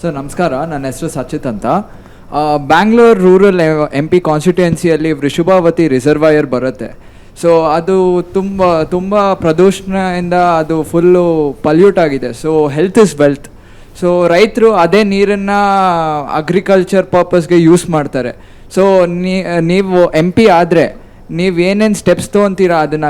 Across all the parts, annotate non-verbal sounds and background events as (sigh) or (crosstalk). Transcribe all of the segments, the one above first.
Sir ನಮಸ್ಕಾರ. ನನ್ನ ಹೆಸರು ಸಚಿತ್ ಅಂತ. ಬ್ಯಾಂಗ್ಳೂರ್ ರೂರಲ್ ಎಂ ಪಿ ಕಾನ್ಸ್ಟಿಟ್ಯೂನ್ಸಿಯಲ್ಲಿ ವೃಷಭಾವತಿ ರಿಸರ್ವಾಯರ್ ಬರುತ್ತೆ. ಸೊ ಅದು ತುಂಬ ತುಂಬ ಪ್ರದೂಷಣೆಯಿಂದ ಅದು ಫುಲ್ಲು ಪಲ್ಯೂಟ್ ಆಗಿದೆ. So health is wealth so ರೈತರು ಅದೇ ನೀರನ್ನು ಅಗ್ರಿಕಲ್ಚರ್ ಪರ್ಪಸ್ಗೆ ಯೂಸ್ ಮಾಡ್ತಾರೆ. ಸೊ ನೀವು ಎಂ ಪಿ ಆದರೆ ನೀವು ಏನೇನು ಸ್ಟೆಪ್ಸ್ ತೊಗೊಂತೀರಾ ಅದನ್ನು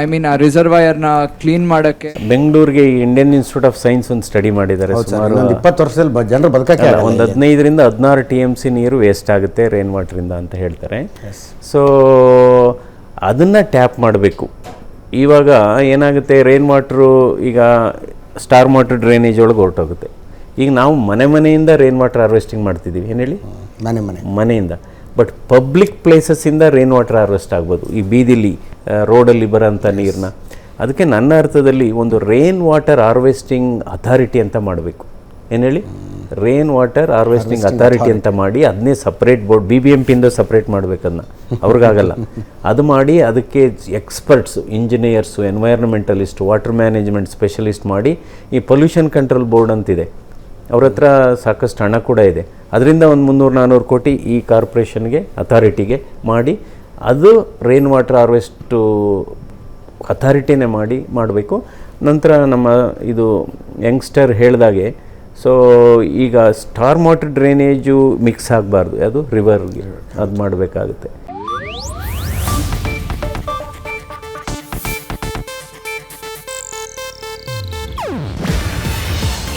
ಐ ಮೀನ್ ಆ ರಿಸರ್ವಾಯರ್ನ ಕ್ಲೀನ್ ಮಾಡೋಕ್ಕೆ? ಬೆಂಗಳೂರಿಗೆ ಇಂಡಿಯನ್ ಇನ್ಸ್ಟಿಟ್ಯೂಟ್ ಆಫ್ ಸೈನ್ಸ್ ಒಂದು ಸ್ಟಡಿ ಮಾಡಿದ್ದಾರೆ. ಸುಮಾರು ಒಂದು ಇಪ್ಪತ್ತು ವರ್ಷದಲ್ಲಿ ಜನರು ಬದುಕಕ್ಕೆ ಒಂದು. ಹದಿನೈದರಿಂದ ಹದಿನಾರು ಟಿ ಎಂ ಸಿ ನೀರು ವೇಸ್ಟ್ ಆಗುತ್ತೆ ರೈನ್ ವಾಟ್ರಿಂದ ಅಂತ ಹೇಳ್ತಾರೆ. ಸೊ ಅದನ್ನು ಟ್ಯಾಪ್ ಮಾಡಬೇಕು. ಇವಾಗ ಏನಾಗುತ್ತೆ ರೈನ್ ವಾಟ್ರು ಈಗ ಸ್ಟಾರ್ ವಾಟರ್ ಡ್ರೈನೇಜ್ ಒಳಗೆ ಹೊರಟೋಗುತ್ತೆ. ಈಗ ನಾವು ಮನೆ ಮನೆಯಿಂದ ರೈನ್ ವಾಟರ್ ಹಾರ್ವೆಸ್ಟಿಂಗ್ ಮಾಡ್ತಿದ್ದೀವಿ. ಏನು ಹೇಳಿ? ಮನೆ ಮನೆ. ಮನೆಯಿಂದ. ಬಟ್ ಪಬ್ಲಿಕ್ ಪ್ಲೇಸಸ್ಸಿಂದ ರೈನ್ ವಾಟರ್ ಹಾರ್ವೆಸ್ಟ್ ಆಗ್ಬೋದು. ಈ ಬೀದಿಲಿ ರೋಡಲ್ಲಿ ಬರೋಂಥ ನೀರನ್ನ ಅದಕ್ಕೆ ನನ್ನ ಅರ್ಥದಲ್ಲಿ ಒಂದು ರೈನ್ ವಾಟರ್ ಹಾರ್ವೆಸ್ಟಿಂಗ್ ಅಥಾರಿಟಿ ಅಂತ ಮಾಡಬೇಕು. ಏನು ಹೇಳಿ? ರೈನ್ ವಾಟರ್ ಹಾರ್ವೆಸ್ಟಿಂಗ್ ಅಥಾರಿಟಿ ಅಂತ ಮಾಡಿ ಅದನ್ನೇ separate board B B M ಪಿಯಿಂದ separate ಮಾಡಬೇಕನ್ನ ಅವ್ರಿಗಾಗಲ್ಲ. (laughs) ಅದು ಮಾಡಿ ಅದಕ್ಕೆ experts engineers environmentalist water management specialist ಮಾಡಿ ಈ ಪೊಲ್ಯೂಷನ್ ಕಂಟ್ರೋಲ್ ಬೋರ್ಡ್ ಅಂತಿದೆ. ಅವ್ರ ಹತ್ರ ಸಾಕಷ್ಟು ಹಣ ಕೂಡ ಇದೆ. ಅದರಿಂದ ಒಂದು ಮುನ್ನೂರು ನಾನ್ನೂರು ಕೋಟಿ ಈ ಕಾರ್ಪೊರೇಷನ್ಗೆ, ಅಥಾರಿಟಿಗೆ ಮಾಡಿ, ಅದು ರೈನ್ ವಾಟರ್ ಹಾರ್ವೆಸ್ಟು ಅಥಾರಿಟಿನೇ ಮಾಡಿ, ಮಾಡಬೇಕು. ನಂತರ ನಮ್ಮ ಇದು ಯಂಗ್ಸ್ಟರ್ ಹೇಳಿದಾಗೆ, ಸೊ ಈಗ ಸ್ಟಾರ್ ವಾಟರ್ ಡ್ರೈನೇಜು ಮಿಕ್ಸ್ ಆಗಬಾರ್ದು. ಅದು ರಿವರ್ಗೆ ಅದು ಮಾಡಬೇಕಾಗುತ್ತೆ.